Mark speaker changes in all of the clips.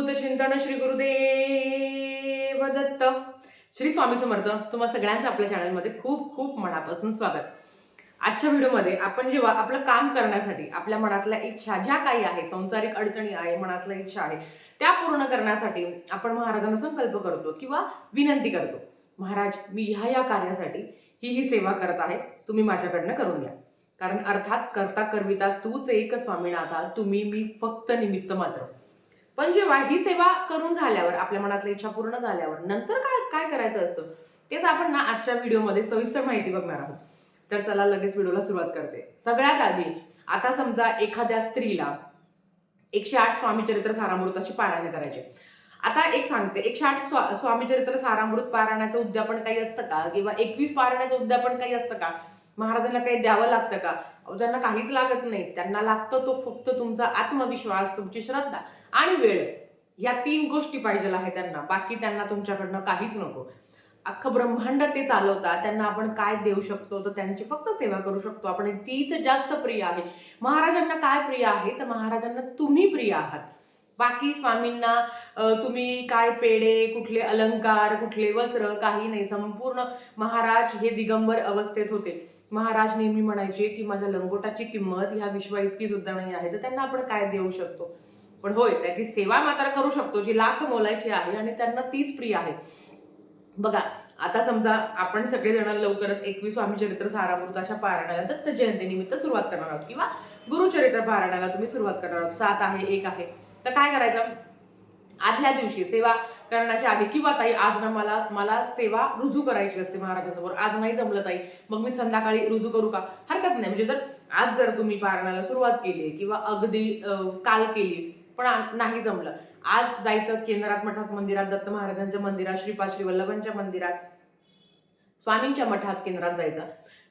Speaker 1: अवधूत चिंतन श्री गुरुदेव दत्त. श्री स्वामी समर्थ तुम्हा सगळ्यांचं आपल्या चॅनलमध्ये खूप खूप मनापासून स्वागत. आजच्या व्हिडिओमध्ये आपण जेव्हा आपलं काम करण्यासाठी आपल्या मनातल्या इच्छा ज्या काही आहे संसारिक अडचणी आहे मनातल्या इच्छा आहे त्या पूर्ण करण्यासाठी आपण महाराजांना संकल्प करतो किंवा विनंती करतो महाराज मी ह्या या कार्यासाठी ही ही सेवा करत आहे तुम्ही माझ्याकडनं करून घ्या. कारण अर्थात करता करविता तूच एक स्वामीनाथा तुम्ही मी फक्त निमित्त मात्र. पण जेव्हा ही सेवा करून झाल्यावर आपल्या मनातल्या इच्छा पूर्ण झाल्यावर नंतर काय काय करायचं असतं? तेच आपण ना आजच्या व्हिडिओमध्ये सविस्तर माहिती बघणार आहोत. तर चला लगेच व्हिडिओला सुरुवात करते. सगळ्यात आधी आता समजा एखाद्या स्त्रीला एकशे आठ स्वामी चरित्र सारामृताची पारायण करायचे. आता एक सांगते एकशे आठ स्वा स्वामी चरित्र सारामृत पारायणाचं उद्यापन काही असतं का? किंवा एकवीस पारायणाचं उद्यापन काही असतं का? महाराजांना काही द्यावं लागतं का? त्यांना काहीच लागत नाही. त्यांना लागतं तो फक्त तुमचा आत्मविश्वास तुमची श्रद्धा. आणि वेळ. या तीन गोष्टी पाहिजे आहे त्यांना. बाकी त्यांना तुमच्याकडनं काहीच नको. अख्खं ब्रह्मांड ते चालवतात. त्यांना आपण काय देऊ शकतो? तर त्यांची फक्त सेवा करू शकतो. आपण तीच जास्त प्रिय आहे. महाराजांना काय प्रिय आहे? तर महाराजांना तुम्ही प्रिय आहात. बाकी स्वामींना तुम्ही काय पेढे कुठले अलंकार कुठले वस्त्र काही नाही. संपूर्ण महाराज हे दिगंबर अवस्थेत होते. महाराज नेहमी म्हणायचे की माझ्या लंगोटाची किंमत ह्या विश्वा इतकी सुद्धा नाही आहे. तर त्यांना आपण काय देऊ शकतो? पण होय त्याची सेवा मात्र करू शकतो जी लाख मोलायची आहे आणि त्यांना तीच प्रिय आहे. बघा आता समजा आपण सगळेजण लवकरच एकवीस स्वामी चरित्र सारामृताच्या पारायणाला दत्त जयंतीनिमित्त सुरुवात करणार आहोत. किंवा गुरुचरित्र पारायणाला तुम्ही सुरुवात करणार आहोत. सात आहे एक आहे. तर काय करायचं? आदल्या दिवशी सेवा करण्याच्या आधी किंवा ताई आज ना मला मला सेवा रुजू करायची असते महाराजांसमोर. आज नाही जमलं ताई मग मी संध्याकाळी रुजू करू का? हरकत नाही. म्हणजे जर आज जर तुम्ही पारायणाला सुरुवात केली किंवा अगदी काल केली पण नाही जमलं. आज जायचं केंद्रात मठात मंदिरात दत्त महाराजांच्या मंदिरात श्रीपाद श्री वल्लभांच्या मंदिरात स्वामींच्या मठात केंद्रात जायचं.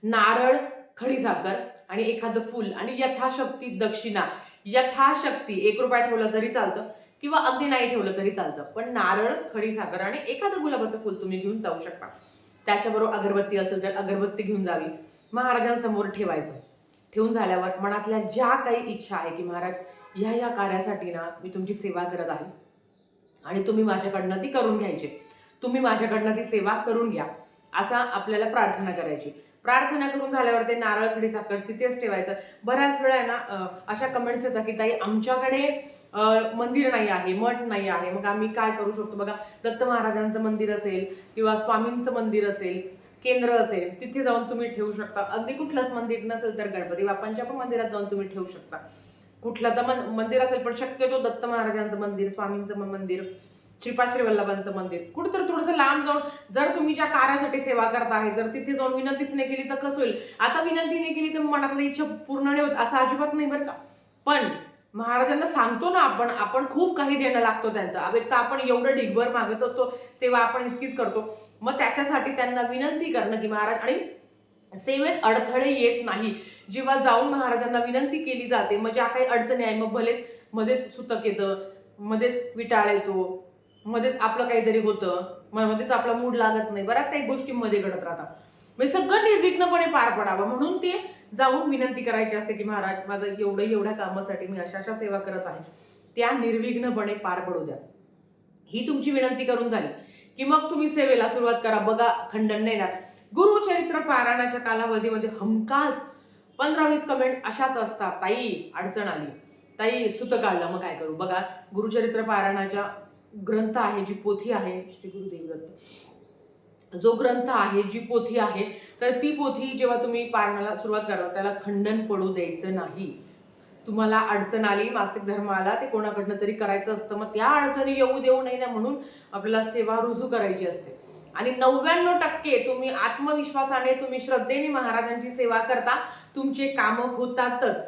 Speaker 1: नारळ खडीसाखर आणि एखादं फुल आणि यथाशक्ती दक्षिणा. यथाशक्ती एक रुपया ठेवलं तरी चालतं किंवा अगदी नाही ठेवलं तरी चालतं. पण नारळ खडीसाखर आणि एखादं गुलाबाचं फुल तुम्ही घेऊन जाऊ शकता. त्याच्याबरोबर अगरबत्ती असेल तर अगरबत्ती घेऊन जावी. महाराजांसमोर ठेवायचं. ठेवून झाल्यावर मनातल्या ज्या काही इच्छा आहे की महाराज ह्या ह्या कार्यासाठी ना मी तुमची सेवा करत आहे. आणि तुम्ही माझ्याकडनं ती करून घ्यायची. तुम्ही माझ्याकडनं ती सेवा करून घ्या. असा आपल्याला प्रार्थना करायची. प्रार्थना करून झाल्यावर ते नारळ खडी साखर तिथेच ठेवायचं. बऱ्याच वेळा आहे ना अशा कमेंट्स येतात की ताई आमच्याकडे मंदिर नाही आहे मठ नाही आहे. मग आम्ही काय करू शकतो? बघा दत्त महाराजांचं मंदिर असेल किंवा स्वामींचं मंदिर असेल केंद्र असेल तिथे जाऊन तुम्ही ठेवू शकता. अगदी कुठलंच मंदिर नसेल तर गणपती बाप्पांच्या पण मंदिरात जाऊन तुम्ही ठेवू शकता. कुठलं तर मन- मंदिर असेल पण शक्यतो दत्त महाराजांचं मंदिर स्वामींचं मंदिर श्रीपाश्री वल्लभांचं मंदिर. कुठंतरी थोडंसं लांब जाऊन जर तुम्ही ज्या कार्यासाठी सेवा करता आहे जर तिथे जाऊन विनंतीच नाही केली तर कसं होईल? आता विनंती नाही केली तर मनातली इच्छा पूर्ण नाही होत असं अजिबात नाही बरं का? पण महाराजांना सांगतो ना आपण आपण खूप काही देणं लागतो त्यांचा. एक तर आपण एवढं ढिगभर मागत असतो सेवा आपण इतकीच करतो. मग त्याच्यासाठी त्यांना विनंती करणं की महाराज आणि सेवेत अडथळे येत नाही. जेव्हा जाऊन महाराजांना विनंती केली जाते म्हणजे मग ज्या काही अडचणी आहे मग भलेच मध्येच सुतक येतं मध्येच विटाळ येतो मध्येच आपलं काहीतरी होतं मध्येच आपला मूड लागत नाही बऱ्याच काही गोष्टी मध्ये घडत राहतात. म्हणजे सगळं निर्विघ्नपणे पार पडावं म्हणून ते जाऊन विनंती करायची असते की महाराज माझं एवढं एवढ्या कामासाठी मी अशा अशा सेवा करत आहे. त्या निर्विघ्नपणे पार पडू द्या. ही तुमची विनंती करून झाली. की मग तुम्ही सेवेला सुरुवात करा बघा खंडन नाही येणार. गुरुचरित्र पारायणाच्या कालावधीमध्ये हमखास पंधरा वीस कमेंट अशाच असतात. ताई अडचण आली. ताई सुत काढलं. मग काय करू? बघा गुरुचरित्र पारायणाच्या ग्रंथ आहे जी पोथी आहे श्री गुरुदेव दत्त जो ग्रंथ आहे जी पोथी आहे तर ती पोथी जेव्हा तुम्ही पारणाला सुरुवात करा त्याला खंडन पडू द्यायचं नाही. तुम्हाला अडचण आली मासिक धर्म आला ते कोणाकडनं तरी करायचं असतं मग त्या अडचणी येऊ देऊ नये ना म्हणून आपल्याला सेवा रुजू करायची असते. आणि नव्याण्णव टक्के तुम्ही आत्मविश्वासाने तुम्ही श्रद्धेने महाराजांची सेवा करता तुमचे कामं होतातच.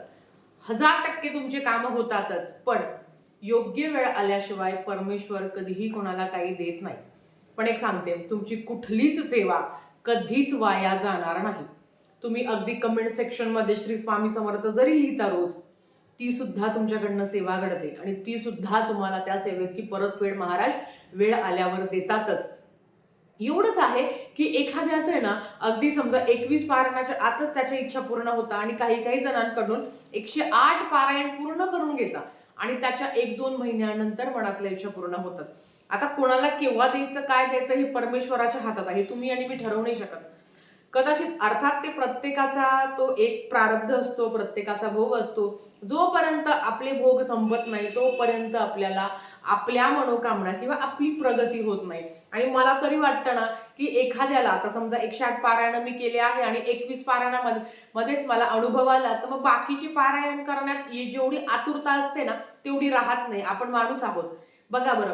Speaker 1: हजार टक्के तुमचे कामं होतातच पण योग्य वेळ आल्याशिवाय परमेश्वर कधीही कोणाला काही देत नाही. पण एक सांगते तुमची कुठलीच सेवा कधीच वाया जाणार नाही. तुम्ही अगदी कमेंट सेक्शनमध्ये श्री स्वामी समर्थ जरी लिहिता रोज ती सुद्धा तुमच्याकडनं सेवा घडते. आणि ती सुद्धा तुम्हाला त्या सेवेची परतफेड महाराज वेळ आल्यावर देतातच. एवढंच आहे की एखाद्याचं आहे ना अगदी समजा एकवीस पारायणाच्या आतच त्याची इच्छा पूर्ण होता आणि काही काही जणांकडून एकशे आठ पारायण पूर्ण करून घेता आणि त्याच्या एक दोन महिन्यानंतर मनातल्या इच्छा पूर्ण होतात आता कोणाला केव्हा द्यायचं काय द्यायचं हे परमेश्वराच्या हातात आहे. तुम्ही आणि मी ठरवू नाही शकत. कदाचित अर्थात ते प्रत्येकाचा तो एक प्रारब्ध असतो प्रत्येकाचा भोग असतो. जोपर्यंत आपले भोग संपत नाही तोपर्यंत आपल्याला आपल्या मनोकामना किंवा आपली प्रगती होत नाही. आणि मला तरी वाटतं ना की एखाद्याला आता समजा एकशे आठ पारायण मी केले आहे आणि एकवीस पारायणामध्ये मध्येच मला अनुभव आला तर मग बाकीचे पारायण करण्यात जेवढी आतुरता असते ना तेवढी राहत नाही. आपण माणूस आहोत. बघा बरं.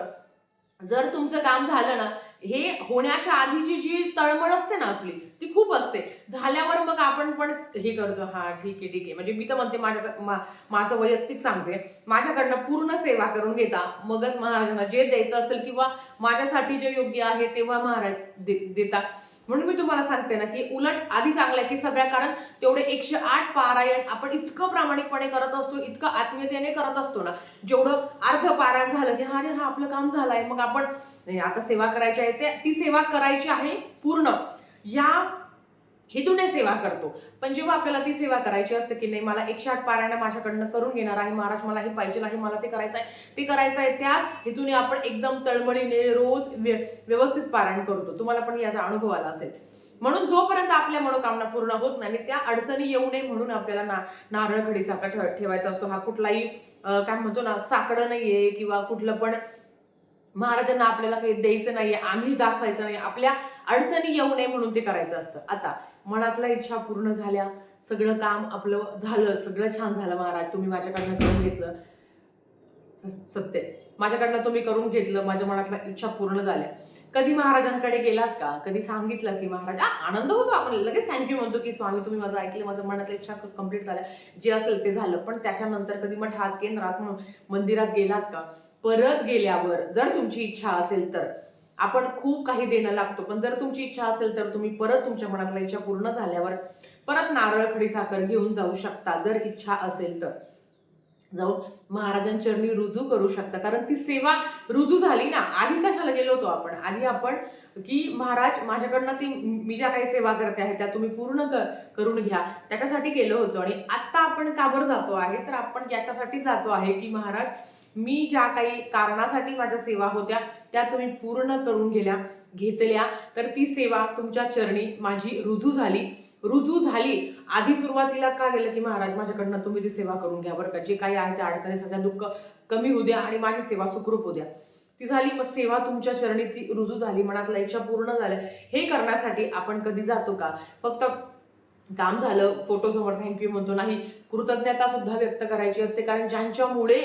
Speaker 1: जर तुमचं काम झालं ना हे होण्याच्या आधीची जी तळमळ असते ना आपली ती खूप असते. झाल्यावर मग आपण पण हे करतो हा ठीक आहे ठीक आहे. म्हणजे मी तर म्हणते माझ्या माझं वैयक्तिक सांगते. माझ्याकडनं पूर्ण सेवा करून घेता मगच महाराजांना जे द्यायचं असेल किंवा माझ्यासाठी जे योग्य आहे तेव्हा महाराज दे- देता. म्हणून मी तुम्हाला सांगते ना की उलट आधी चांगलं आहे की सगळ्या कारण तेवढे एकशे आठ पारायण आपण इतकं प्रामाणिकपणे करत असतो इतकं आत्मीयतेने करत असतो ना जेवढं अर्ध पारायण झालं की हा रे हा आपलं काम झालं आहे मग आपण आता सेवा करायची आहे ते ती सेवा करायची आहे पूर्ण. या हेतूने सेवा करतो. पण जेव्हा आपल्याला ती सेवा करायची असते की नाही मला एकशे आठ पारायण माझ्याकडनं करून घेणार आहे महाराज मला हे पाहिजे आहे मला ते करायचं आहे ते करायचं आहे त्याच हेतूने आपण एकदम तळमळीने रोज व्यवस्थित पारायण करतो. तुम्हाला पण याचा अनुभव आला असेल. म्हणून जोपर्यंत आपल्या मनोकामना पूर्ण होत नाही आणि त्या अडचणी येऊ नये म्हणून आपल्याला ना नारळ खडी ठेवायचा असतो. हा कुठलाही काय म्हणतो ना साकडं नाहीये किंवा कुठलं पण महाराजांना आपल्याला काही द्यायचं नाहीये आम्हीच दाखवायचं नाही आपल्या अडचणी येऊ नये म्हणून ते करायचं असतं. आता मनातल्या इच्छा पूर्ण झाल्या. सगळं काम आपलं झालं. सगळं छान झालं महाराज. तुम्ही माझ्याकडनं करून घेतलं. सत्य. माझ्याकडनं तुम्ही करून घेतलं. माझ्या मनातल्या इच्छा पूर्ण झाल्या. कधी महाराजांकडे गेलात का? कधी सांगितलं की महाराज आनंद होतो आपण. लगेच थँक्यू म्हणतो की स्वामी तुम्ही माझं ऐकलं. माझं मनातल्या इच्छा कंप्लीट झाल्या. जे असेल ते झालं. पण त्याच्यानंतर कधी मठात केंद्रात म्हणून मंदिरात गेलात का? परत गेल्यावर जर तुमची इच्छा असेल तर. आपण खूप काही देणं लागतो. पण जर तुमची इच्छा असेल तर तुम्ही परत तुमच्या मनातल्या इच्छा पूर्ण झाल्यावर परत नारळ खडी साखर घेऊन जाऊ शकता जर इच्छा असेल तर. जाऊन महाराजांचरणी रुजू करू शकता. कारण ती सेवा रुजू झाली ना आधी कशाला गेलो होतो आपण? आधी आपण की महाराज माझ्याकडनं ती मी ज्या काही सेवा करते आहे त्या तुम्ही पूर्ण कर करून घ्या. त्याच्यासाठी गेलो होतो आणि आत्ता आपण का बरं जातो आहे? तर आपण याच्यासाठी जातो आहे की महाराज मी ज्या काही कारणासाठी माझ्या सेवा होत्या त्या तुम्ही पूर्ण करून गेल्या घेतल्या. तर ती सेवा तुमच्या चरणी माझी रुजू झाली. रुजू झाली. आधी सुरुवातीला का गेलं की महाराज माझ्याकडनं तुम्ही ती सेवा करून घ्या बरं का? जे काही आहे त्या अडचणी सगळ्या दुःख कमी होऊ द्या आणि माझी सेवा सुखरूप होऊ द्या. ती झाली मग सेवा तुमच्या चरणी ती रुजू झाली मनातल्या इच्छा पूर्ण झाल्या. हे करण्यासाठी आपण कधी जातो का? फक्त काम झालं फोटो समोर थँक्यू म्हणतो नाही कृतज्ञता सुद्धा व्यक्त करायची असते. कारण ज्यांच्यामुळे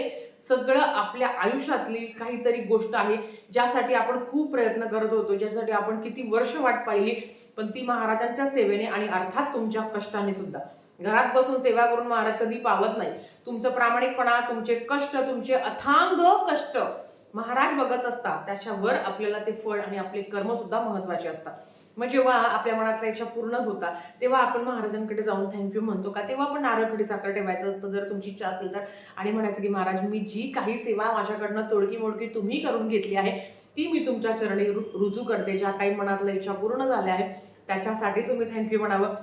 Speaker 1: सगळं आपल्या आयुष्यातली काहीतरी गोष्ट आहे ज्यासाठी आपण खूप प्रयत्न करत होतो ज्यासाठी आपण किती वर्ष वाट पाहिली पण ती महाराजांच्या सेवेने आणि अर्थात तुमच्या कष्टाने सुद्धा. घरात बसून सेवा करून महाराज कधी पावत नाही. तुमचं प्रामाणिकपणा तुमचे कष्ट तुमचे अथांग कष्ट महाराज बघत असतात त्याच्यावर आपल्याला ते फळ आणि आपले कर्म सुद्धा महत्त्वाचे असतात. मग जेव्हा आपल्या मनातल्या इच्छा पूर्ण होतात तेव्हा आपण महाराजांकडे जाऊन थँक्यू म्हणतो का? तेव्हा आपण नारळखडी साखर ठेवायचं असतं जर तुमची इच्छा असेल तर. आणि म्हणायचं की महाराज मी जी काही सेवा माझ्याकडनं तोडकी मोडकी तुम्ही करून घेतली आहे ती मी तुमच्या चरणी रु- रुजू करते. ज्या काही मनातल्या इच्छा पूर्ण झाल्या आहे त्याच्यासाठी तुम्ही थँक्यू म्हणावं.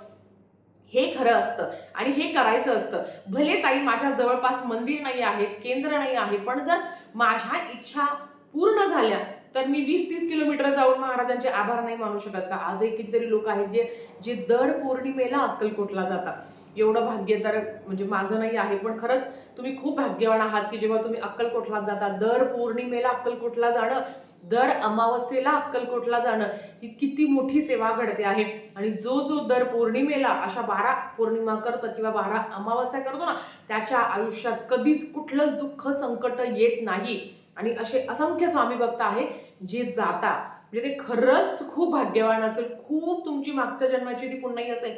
Speaker 1: हे खरं असतं आणि हे करायचं असतं. भले ताई माझ्या जवळपास मंदिर नाही आहे केंद्र नाही आहे पण जर माझ्या इच्छा पूर्ण झाल्या तर मी वीस तीस किलोमीटर जाऊन महाराजांचे आभार नाही मानू शकत का? आजही कितीतरी लोक आहेत जे जे दर पौर्णिमेला अक्कलकोटला जातात. एवढं भाग्य तर म्हणजे माझं नाही आहे पण खरंच तुम्ही खूप भाग्यवान आहात की जेव्हा तुम्ही अक्कलकोटला जाता. दर पौर्णिमेला अक्कलकोटला जाणं दर अमावस्येला अक्कलकोटला जाणं ही किती मोठी सेवा घडते आहे. आणि जो जो दर पौर्णिमेला अशा बारा पौर्णिमा करतो किंवा बारा अमावस्या करतो ना त्याच्या आयुष्यात कधीच कुठलंच दुःख संकट येत नाही. आणि असे असंख्य स्वामी भक्त आहे जे जाता. म्हणजे ते खरंच खूप भाग्यवान असेल. खूप तुमची मागच्या जन्माची ती पुन्हाही असेल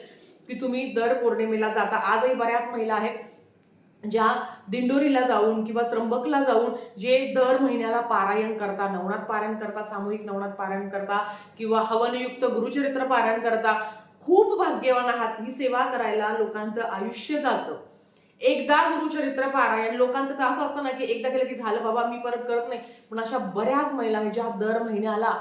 Speaker 1: की तुम्ही दर पौर्णिमेला जाता. आजही बऱ्याच महिला आहेत. म्हणजे ज्या दिंडोरीला जाऊन किंवा त्र्यंबकला जाऊन जे दर महिन्याला पारायण करता नवनाथ पारायण करता सामूहिक नवनाथ पारायण करता किंवा हवनयुक्त गुरुचरित्र पारायण करता खूप भाग्यवान आहात. ही सेवा करायला लोकांचं आयुष्य जातं. एकदा गुरुचरित्र पारायण लोकांचं तर असं असतं ना की एकदा केलं की झालं बाबा मी परत करत नाही. पण अशा बऱ्याच महिला आहेत ज्या दर महिन्याला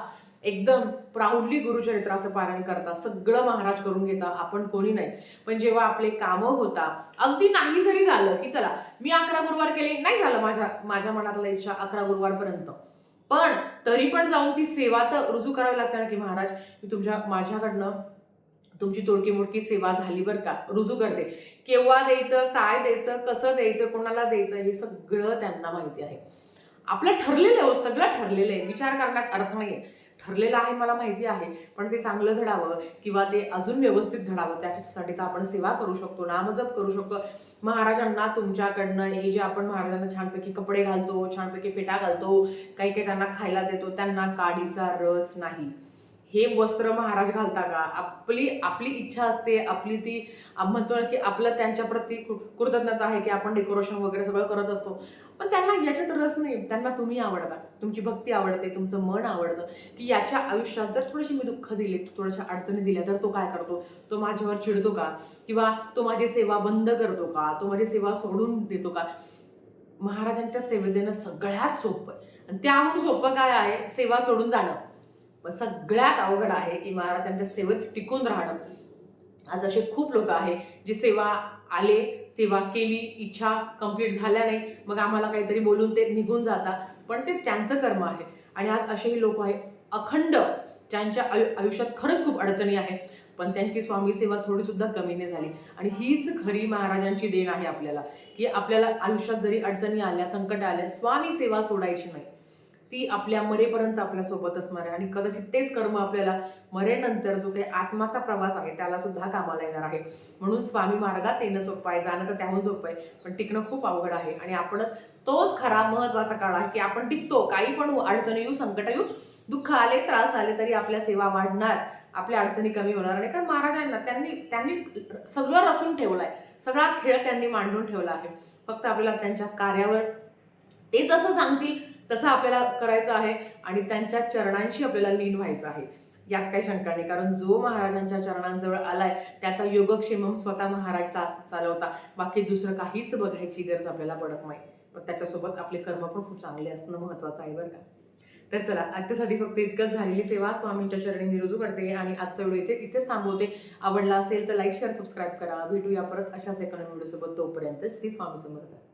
Speaker 1: एकदम प्राऊडली गुरुचरित्राचं पालन करता. सगळं महाराज करून घेता आपण कोणी नाही. पण जेव्हा आपले कामं होता अगदी नाही जरी झालं की चला मी अकरा गुरुवार केले नाही झालं माझ्या माझ्या मनातल्या इच्छा अकरा गुरुवारपर्यंत. पण तरी पण जाऊन ती सेवा तर रुजू करावी लागते ना की महाराज मी तुमच्या माझ्याकडनं तुमची तोडकी मोडकी सेवा झाली बरं का रुजू करते. केव्हा द्यायचं काय द्यायचं कसं द्यायचं कोणाला द्यायचं हे सगळं त्यांना माहिती आहे. आपलं ठरलेलं आहे हो, सगळं ठरलेलं आहे. विचार करण्यात अर्थ नाहीये. ठरलेलं आहे मला माहिती आहे. पण ते चांगलं घडावं किंवा ते अजून व्यवस्थित घडावं त्याच्यासाठी तर आपण सेवा करू शकतो नामजप करू शकतो. महाराजांना तुमच्याकडनं हे जे आपण महाराजांना छानपैकी कपडे घालतो छानपैकी फेटा घालतो काही काही त्यांना खायला देतो त्यांना काडीचा रस नाही. हे वस्त्र महाराज घालता का? आपली आपली इच्छा असते आपली ती म्हणतो की आपलं त्यांच्या प्रती कृ- कृतज्ञता आहे की आपण डेकोरेशन वगैरे सगळं करत असतो. पण त्यांना याच्यात रस नाही. त्यांना तुम्ही आवडता. तुमची भक्ती आवडते तुमचं मन आवडतं. की याच्या आयुष्यात जर थोडीशी मी दुःख दिले थोड्याशा अडचणी दिल्या तर तो काय करतो? तो माझ्यावर चिडतो का? किंवा तो माझी सेवा बंद करतो का? तो माझी सेवा सोडून देतो का? महाराजांच्या सेवेत देणं सगळ्यात सोपं आहे. आणि त्याहून सोपं काय आहे? सेवा सोडून जाणं. सगळ्यात अवघड आहे की महाराजांच्या सेवेत टिकून राहणं. आज असे खूप लोक आहे जे सेवा आले सेवा केली इच्छा कंप्लीट झाल्या नाही मग आम्हाला काहीतरी बोलून ते निघून जातात. पण ते त्यांचं कर्म आहे. आणि आज असेही लोक आहे अखंड ज्यांच्या आयु आयुष्यात खरंच खूप अडचणी आहे. पण त्यांची स्वामी सेवा थोडी सुद्धा कमी नाही झाली. आणि हीच खरी महाराजांची देण आहे आपल्याला की आपल्याला आयुष्यात जरी अडचणी आल्या संकट आल्या स्वामी सेवा सोडायची नाही. ती आपल्या मरेपर्यंत आपल्यासोबत असणार आहे. आणि कदाचित तेच कर्म आपल्याला मरेनंतर जो काही आत्माचा प्रवास आहे त्याला सुद्धा कामाला येणार आहे. म्हणून स्वामी मार्गात येणं सोपं आहे जाणं तर त्याहून सोपं आहे पण टिकणं खूप अवघड आहे. आणि आपण तोच खरा महत्त्वाचा काळ आहे की आपण टिकतो काही पण अडचणी येऊ संकट येऊ दुःख आले त्रास आले तरी आपल्या सेवा वाढणार आपल्या अडचणी कमी होणार. आणि कारण महाराजांना त्यांनी त्यांनी सगळं रचून ठेवलंय सगळा खेळ त्यांनी मांडून ठेवला आहे. फक्त आपल्याला त्यांच्या कार्यावर ते जसं सांगतील तसं आपल्याला करायचं आहे आणि त्यांच्या चरणांशी आपल्याला लीन व्हायचं आहे. यात काही शंका नाही कारण जो महाराजांच्या चरणांजवळ आलाय त्याचा योगक्षेमम स्वतः महाराज चा चालवता. बाकी दुसरं काहीच बघायची गरज आपल्याला पडत नाही. पण त्याच्यासोबत आपले कर्म पण खूप चांगले असणं महत्वाचं आहे बरं का. तर चला आजच्यासाठी फक्त इतकंच झालेली सेवा. स्वामींच्या चरणी मी रुजू करते आणि आजचा व्हिडिओ इथे इथेच थांबवते. आवडला असेल तर लाईक शेअर सबस्क्राईब करा. भेटूया परत अशाच एका व्हिडिओसोबत. तोपर्यंत श्री स्वामी समर्थ.